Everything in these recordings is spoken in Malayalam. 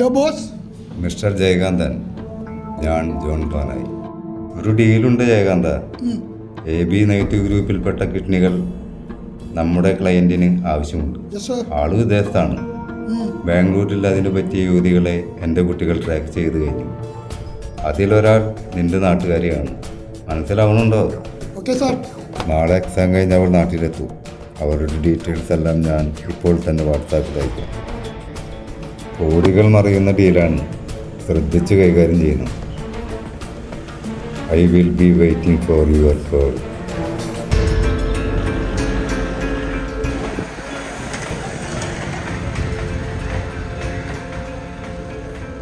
Hello boss. മിസ്റ്റർ ജയകാന്തൻ ഞാൻ ജോൺ ടോനായി ഒരു ഡീലുണ്ട് ജയകാന്ത. എ ബി നെഗറ്റീവ് ഗ്രൂപ്പിൽപ്പെട്ട കിഡ്നികൾ നമ്മുടെ ക്ലയന്റിന് ആവശ്യമുണ്ട്. ആൾ വിദേശത്താണ്. ബാംഗ്ലൂരിൽ അതിന് പറ്റിയ യുവതികളെ എന്റെ കുട്ടികൾ ട്രാക്ക് ചെയ്ത് കഴിഞ്ഞു. അതിലൊരാൾ നിന്റെ നാട്ടുകാരിയാണ്. മനസ്സിലാവണുണ്ടോ ഓക്കെ സാർ നാളെ എക്സാം കഴിഞ്ഞ് അവൾ നാട്ടിലെത്തും. അവരുടെ ഡീറ്റെയിൽസ് എല്ലാം ഞാൻ ഇപ്പോൾ തന്നെ വാട്സാപ്പിൽ അയക്കാം കോടികൾ മറിയുന്ന ഡീലാണ് ശ്രദ്ധിച്ച് കൈകാര്യം ചെയ്യണം. I will be waiting for your call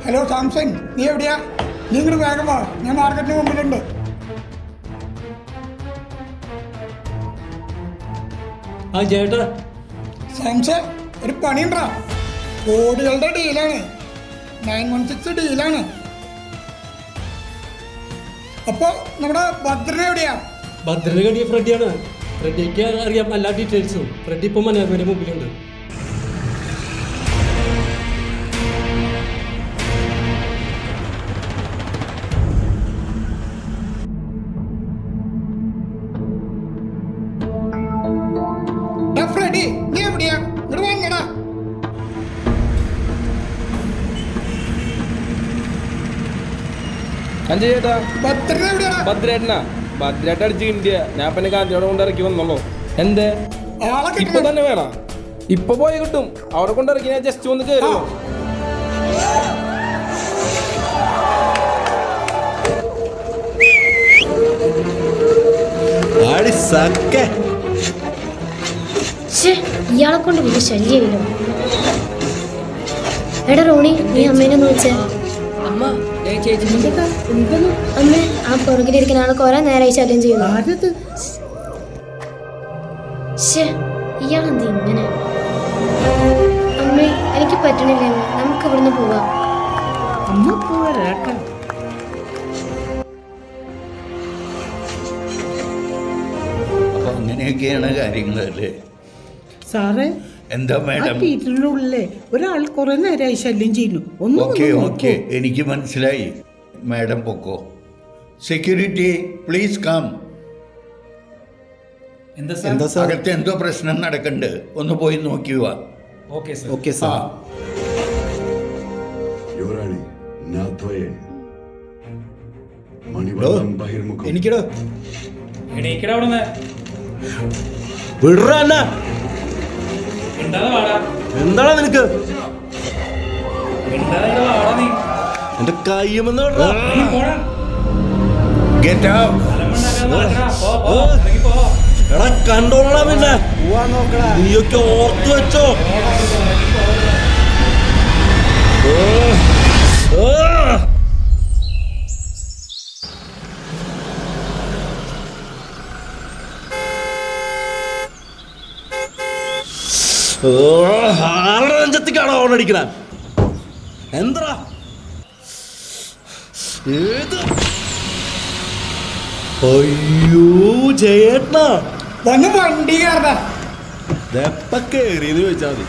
hello Samsung നീ എവിടെയാ? നീ ഇങ്ങോട്ട് വേഗം വാ. ഞാൻ മാർക്കറ്റിന് മുമ്പിലുണ്ട്. ആ ചേട്ടാ. സാംസങ് ഒരു പണിയുണ്ടാ. കോടികളുടെ ഡീലാണ്. നയൻ വൺ സിക്സ് ഡീലാണ്. അപ്പോൾ നമ്മുടെ ഭദ്രന എവിടെയാ? ഭദ്രന് കടിയ ഫ്രെഡിയാണ്. ഫ്രെഡിക്ക് അറിയാം എല്ലാ ഡീറ്റെയിൽസും ഫ്രെഡി ഇപ്പം മനോരമയുടെ മുമ്പിലുണ്ട്. അഞ്ച് ചേട്ടാ. ഭദ്രേട്ടനാ. ഭദ്രേട്ട അടിച്ച് ഇന്ത്യ ഞാൻ പിന്നെ കാന്തിയോടെ കൊണ്ട് ഇറക്കി വന്നോളൂ എന്തേ? ഇപ്പൊ തന്നെ വേണം. ഇപ്പൊ പോയി കിട്ടും. അവിടെ കൊണ്ട് ഇറക്കി ഞാൻ ജസ്റ്റ് ഒന്ന് കയറും ശ്ശേ, ഇയാളെ കൊണ്ട് വലിയ ശല്യമില്ലോ. എടാ റോണി നീ അമ്മേനെ നോച്ചേ വിളിച്ചേ. അമ്മ ദേ ചേച്ചി അമ്മേ ആ പുറകിലിരിക്കുന്ന ആൾ കുറെ നേരമായി ചെയ്യുന്നു ശ്ശേ, ഇയാളെന്ത് ഇങ്ങനെ അമ്മേ എനിക്ക് പറ്റണില്ല. നമുക്ക് ഇവിടുന്ന് പോവാം അമ്മ പോരാട്ടോ അങ്ങനെയൊക്കെയാണ് കാര്യങ്ങളല്ലേ സാറേ എന്താ മാഡം? ഒരാൾ കുറെ നേരമായി ശല്യം ചെയ്യുന്നു. ഒന്ന് ഓക്കെ ഓക്കെ നോക്കൂ. എനിക്ക് മനസ്സിലായി. മാഡം പൊക്കോ. സെക്യൂരിറ്റി പ്ലീസ് കം അകത്ത് എന്തോ പ്രശ്നം നടക്കണ്ട്. ഒന്ന് പോയി നോക്കി എനിക്കടോ ഓക്കെ സാർ. യുവറാണി നാഥോയെ. മണിവള്ളം ബഹിർമുഖം. എനിക്കിടോ. എണീക്കട അവിടുന്ന്. വിടറല്ല എന്താണ് നിനക്ക്? എന്റെ കയ്യുമെന്ന്. എടാ കണ്ടോളാ പിന്നെ. നീയൊക്കെ ഓർത്തു വെച്ചോ. ഓ, ഓ. ഓ, ആരുടെ നെഞ്ചത്തിക്കാണോ ഓണടിക്കണ എന്താ? ഏത്? അയ്യോ ജയേട്ടനാ. വന്ന് വണ്ടി കയറടാ ഇതെപ്പ കേറിയെന്ന് ചോദിച്ചാ മതി.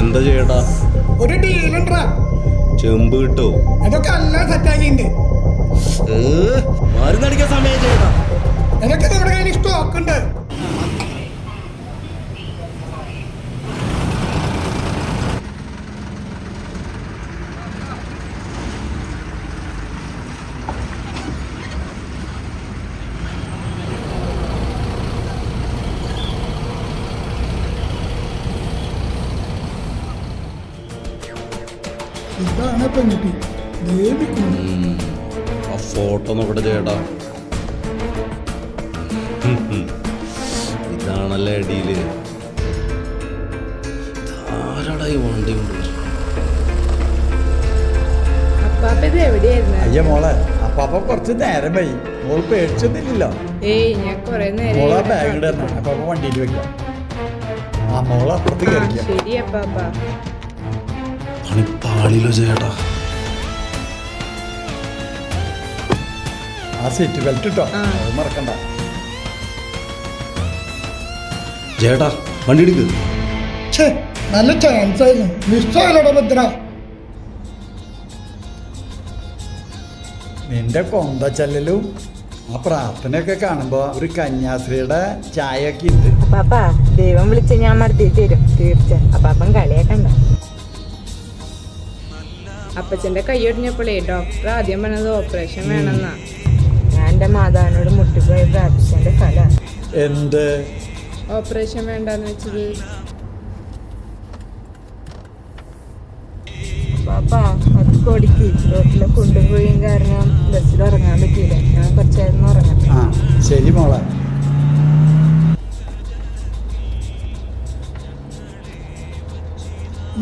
എന്താ ചേട്ടാ ഒരു ഡീലുണ്ടാ ചെമ്പ് കിട്ടോ? അതൊക്കെ എല്ലാം സെറ്റാക്കിണ്ട് മരുന്നടിക്കാൻ സമയം ചേട്ടാ അതൊക്കെ നമ്മുടെ കയ്യിൽ സ്റ്റോക്ക് ഉണ്ട്. ഇതാണ് പെൺകുട്ടി. ആ ഫോട്ടോ നോക്കട്ടെ ചേട്ടാ ഇതാണല്ലേ അടിയിൽ. ഈ വണ്ടി അയ്യ മോളെ അപ്പാപ്പ കുറച്ച് നേരം പോയി മോൾ പേടിച്ചൊന്നില്ലല്ലോ ഏയ് ഞാൻ കൊറേ മോളെ ബാഗ് ഇടണം അപ്പാപ്പ വണ്ടിയിൽ വെക്കാം. ആ മോളെ അപ്പുറത്ത് കയറിക്കാം ശരി അപ്പാപ്പ. പണി പാളിലോ ചേട്ടാ. ആ സീറ്റ് ബെൽറ്റ് ഇട്ടോ? അത് മറക്കണ്ട. ചേട്ടാ വണ്ടി എടുക്ക്. ഛേ നല്ല ചാൻസ് ആയിരുന്നു. മിസ്സായാലോടാ ഭദ്ര നിന്റെ കൊന്ത ചെല്ലലും ആ പ്രാർത്ഥനയൊക്കെ കാണുമ്പോ ഒരു കന്യാസ്ത്രീയുടെ ചായയൊക്കെ ഉണ്ട്. അപ്പാപ്പാ ദൈവം വിളിച്ച് ഞാൻ മടത്തി തരും തീർച്ച അപ്പാപ്പം കളിയാക്കണ്ട. അപ്പച്ചന്റെ കൈയൊടിഞ്ഞപ്പോഴേ ഡോക്ടർ ആദ്യം പറഞ്ഞത് ഓപ്പറേഷൻ വേണമെന്നാ. ഞാൻ എന്റെ മാതാവിനോട് മുട്ടിപ്പോയി പ്രാർത്ഥിച്ചതിന്റെ ഫല എന്ത്? ഓപ്പറേഷൻ വേണ്ടെന്ന് വെച്ചത്. പാപ്പ അത് കൊടിക്ക് റോട്ടിലെ കൊണ്ടുപോയി കാരണം ബസ്സിൽ ഉറങ്ങാൻ പറ്റിയില്ല. ഞാൻ കുറച്ചായിരുന്നു ഉറങ്ങാം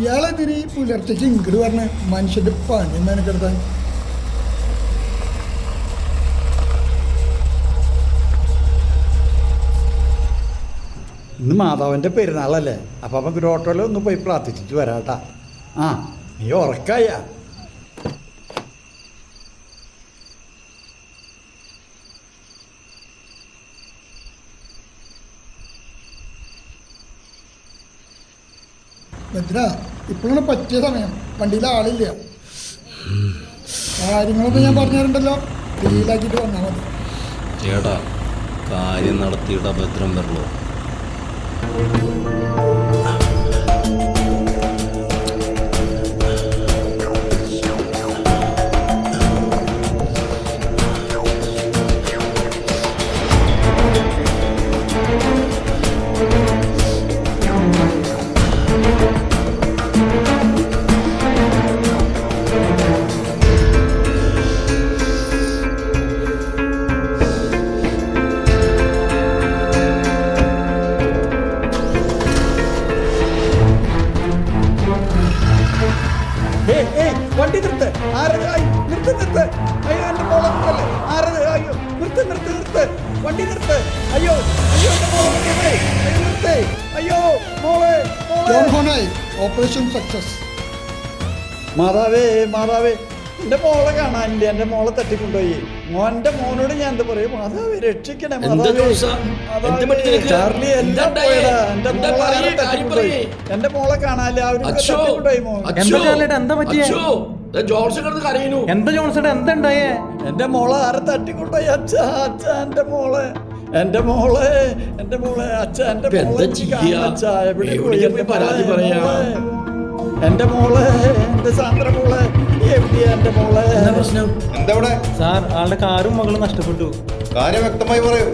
ഇയാളെതിരെ ഈ പുലർച്ചയ്ക്ക് ഇങ്ങോട്ട് പറഞ്ഞ മനുഷ്യന്റെ പണി മെനക്കെടുത്താൻ ഇന്ന് മാതാവിന്റെ പെരുന്നാളല്ലേ? അപ്പം അപ്പം ഗ്രോട്ടോയിൽ ഒന്ന് പോയി പ്രാർത്ഥിച്ചിട്ട് വരാട്ടാ ആ നീ ഉറക്കായ. ഭദ്ര ഇപ്പോഴാണ് പറ്റിയ സമയം. വണ്ടിയിൽ ആളില്ല. കാര്യങ്ങളൊക്കെ ഞാൻ പറഞ്ഞിട്ടുണ്ടല്ലോ ഡീലാക്കിയിട്ട് വന്നാൽ മതി. ചേട്ടാ കാര്യം നടത്തിയിട്ട് ഭദ്രം വരളോ ഏയ് ഏയ് വണ്ടി നിർത്ത്. ആരത് അയ്യോ നിർത്ത് നിർത്ത്. അയ്യോ എന്റെ മോളെ നിർത്തല്ലേ ആരത് അയ്യോ നിർത്ത് നിർത്ത് നിർത്ത്. വണ്ടി നിർത്ത്. അയ്യോ അയ്യോ എന്റെ മോളെ നിർത്തേ നിർത്തേ. അയ്യോ മോളെ മോളെ. Operation success. മാതാവേ മാതാവേ. എന്റെ മോളെ കാണാനില്ല എന്റെ മോളെ തട്ടിക്കൊണ്ടുപോയി. മോന്റെ മോനോട് ഞാൻ എന്താ പറയും? മാതാവ് രക്ഷിക്കണേ ചാർലി എല്ലാം പോയടാ എന്റെ മോളെ തട്ടിക്കൊണ്ടുപോയി. എന്റെ മോളെ കാണാനില്ല അവർ തട്ടിക്കൊണ്ടുപോയി മോൻ എന്താ പറ്റിയ? എന്താ ജോൺസൺ എന്താ ഉണ്ടായേ? എന്റെ മോളെ ആരെ തട്ടിക്കൊണ്ടുപോയി? അച്ഛ അച്ഛ എന്റെ മോളെ. എന്റെ മോളെ എന്റെ മോളെ അച്ഛ എന്റെ മോളെ. എവിടെ പോയി. എന്റെ മോളെ? എന്റെ സാന്ദ്ര മോളെ എന്റെ മോളെ? എന്താ സാർ ആളുടെ കാറും മകളും നഷ്ടപ്പെട്ടു. കാര്യം വ്യക്തമായി പറയൂ.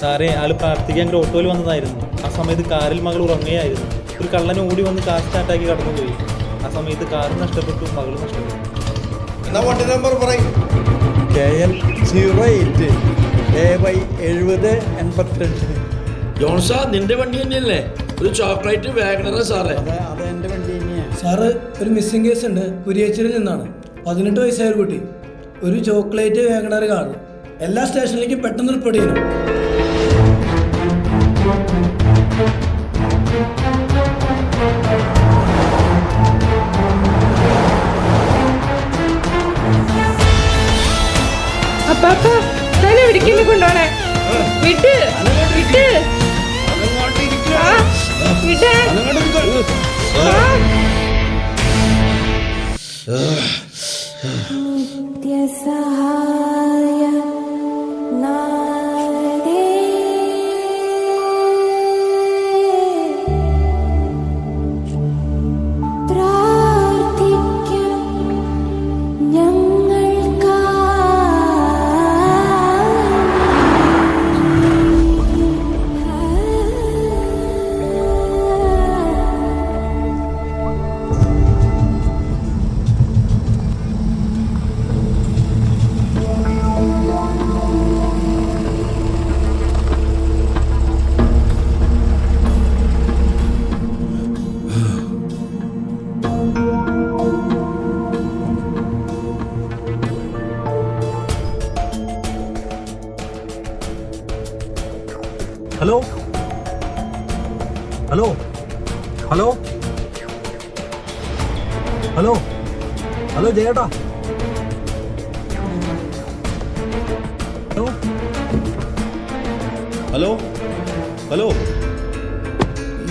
സാറേ ആൾ പ്രാർത്ഥിക്കാൻ ഗ്രോട്ടോയിൽ വന്നതായിരുന്നു. ആ സമയത്ത് കാറിൽ മകൾ ഉറങ്ങുകയായിരുന്നു. ഒരു കള്ളൻ ഓടി വന്ന് കാർ സ്റ്റാർട്ടാക്കി കടന്നുപോയി. ആ സമയത്ത് കാറും നഷ്ടപ്പെട്ടു മകളും നഷ്ടപ്പെട്ടു. എന്നാ വണ്ടി നമ്പർ പറയും. K L zero eight A Y എഴുപത് എൺപത്തിരണ്ട്. ജോൺസാ നിന്റെ വണ്ടി തന്നെയല്ലേ? ഒരു ചോക്ലേറ്റ് വാഗണറ സാറേ. അതെ അതെ തന്നെയാ സാറ് ഒരു മിസ്സിംഗ് കേസ് ഉണ്ട്. കുരിയച്ചിൽ നിന്നാണ്. പതിനെട്ട് വയസ്സായ ഒരു കുട്ടി. ഒരു ചോക്ലേറ്റ് വേഗണർ കാണും എല്ലാ സ്റ്റേഷനിലേക്കും പെട്ടെന്ന് റിപ്പോർട്ട് ചെയ്യണം ഹലോ ഹലോ? ഹലോ? ഹലോ?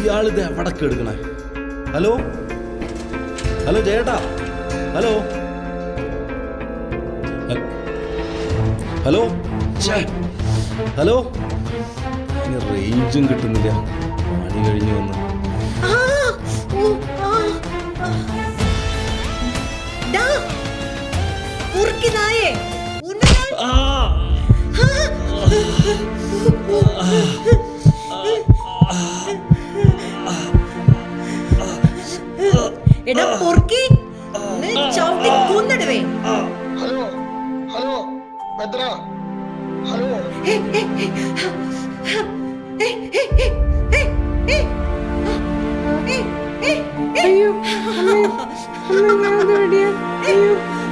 ഇയാളിത് എവിടൊക്കെ എടുക്കണേ. ഹലോ? ഹലോ ജയേട്ടാ ഹലോ? ഹലോ? ഹലോ? റേഞ്ചും കിട്ടുന്നില്ല. പണി കഴിഞ്ഞു വന്ന്. എടാ പൊറുക്കി. ചവിട്ടി കൊന്നിടുവേ ഹലോ. ഹലോ. ഭദ്ര. ഹലോ. അയ്യോ. അമ്മേ, ഞാൻ എവിടെയാ? അയ്യോ.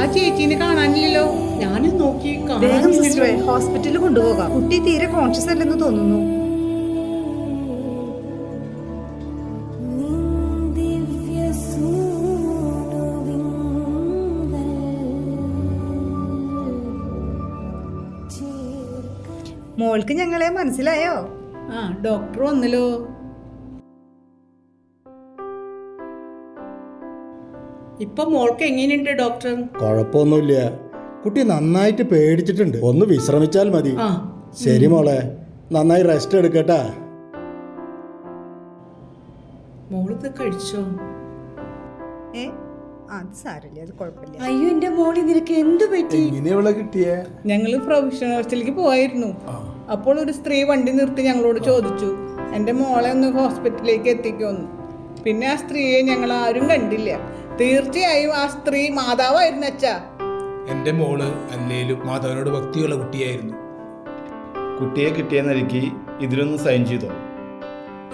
ആ ചേച്ചീനെ കാണാനില്ലല്ലോ. ഞാനും നോക്കി വേഗം സിസ്റ്ററെ ഹോസ്പിറ്റലിൽ കൊണ്ടുപോകാം. കുട്ടി തീരെ കോൺഷ്യസ് അല്ലെന്ന് തോന്നുന്നു. മോൾക്ക് ഞങ്ങളെ മനസ്സിലായോ? ആ ഡോക്ടർ വന്നല്ലോ. ഇപ്പൊ മോൾക്ക് എങ്ങനെയുണ്ട് ഡോക്ടർ? കുഴപ്പമൊന്നുമില്ല. കുട്ടി നന്നായിട്ട് പേടിച്ചിട്ടുണ്ട്. ഒന്ന് വിശ്രമിച്ചാൽ മതി. ആ. ശരി മോളെ. നന്നായി റെസ്റ്റ് എടുക്കട്ടാ. മോളിത് കഴിച്ചോ? ഏ? അത് സാരമില്ല. അത് കുഴപ്പമില്ല. അയ്യോ എന്റെ മോളി നിനക്ക് എന്ത് പറ്റി? കിട്ടിയേ? ഞങ്ങൾ പ്രൊഫഷണൽ ഹോസ്റ്റലിലേക്ക് പോയായിരുന്നു അപ്പോൾ ഒരു സ്ത്രീ വണ്ടി നിർത്തി ഞങ്ങളോട് ചോദിച്ചു. എന്റെ മോളെ ഒന്ന് ഹോസ്പിറ്റലിലേക്ക് എത്തിക്കുമെന്ന് പിന്നെ ആ സ്ത്രീയെ ഞങ്ങൾ ആരും കണ്ടില്ല. തീർച്ചയായും ആ സ്ത്രീ മാതാവായിരുന്നു അച്ഛാ. എന്റെ മോൾ അല്ലേലും മാതാവിനോട് ഭക്തിയുള്ള കുട്ടിയായിരുന്നു. കുട്ടിയെ കിട്ടിയ നിലയ്ക്ക് ഇതിലൊന്ന് സൈൻ ചെയ്തോ?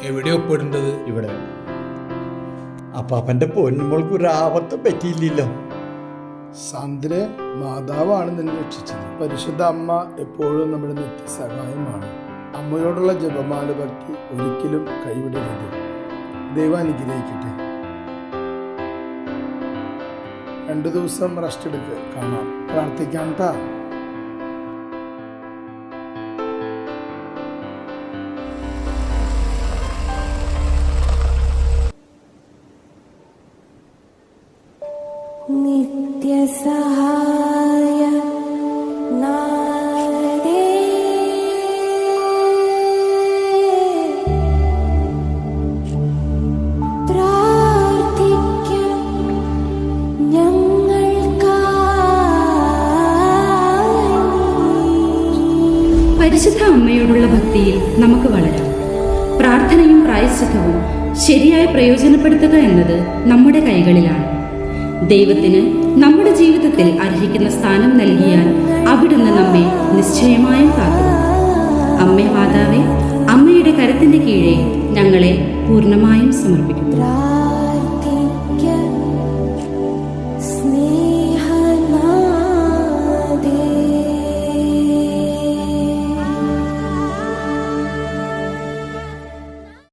എവിടെ ഒപ്പിടേണ്ടത്? ഇവിടെ. അപ്പൊ അവന്റെ പൊന്നുമോൾക്ക് ഒരു ആപത്തും പറ്റിയില്ലല്ലോ. സാന്ദ്ര മാതാവാണ് നിന്നെ രക്ഷിച്ചത്. പരിശുദ്ധ അമ്മ എപ്പോഴും നമ്മുടെ നിത്യസഹായമാണ്. അമ്മയോടുള്ള ജപമാല ഭക്തി ഒരിക്കലും കൈവിടരുത്. ദൈവം അനുഗ്രഹിക്കട്ടെ. രണ്ടു ദിവസം റെസ്റ്റ് എടുക്കുക കാണാം. പ്രാർത്ഥിക്കാം ട്ടാ. നിത്യസഹായ പ്രയോജനപ്പെടുത്തുക എന്നത് നമ്മുടെ കൈകളിലാണ്. ദൈവത്തിന് നമ്മുടെ ജീവിതത്തിൽ അർഹിക്കുന്ന സ്ഥാനം നൽകിയാൽ അവിടുന്ന് നമ്മെ നിശ്ചയമായും കാക്കും. അമ്മേ മാതാവേ അമ്മയുടെ കരത്തിന്റെ കീഴെ ഞങ്ങളെ പൂർണമായും സമർപ്പിക്കുന്നു.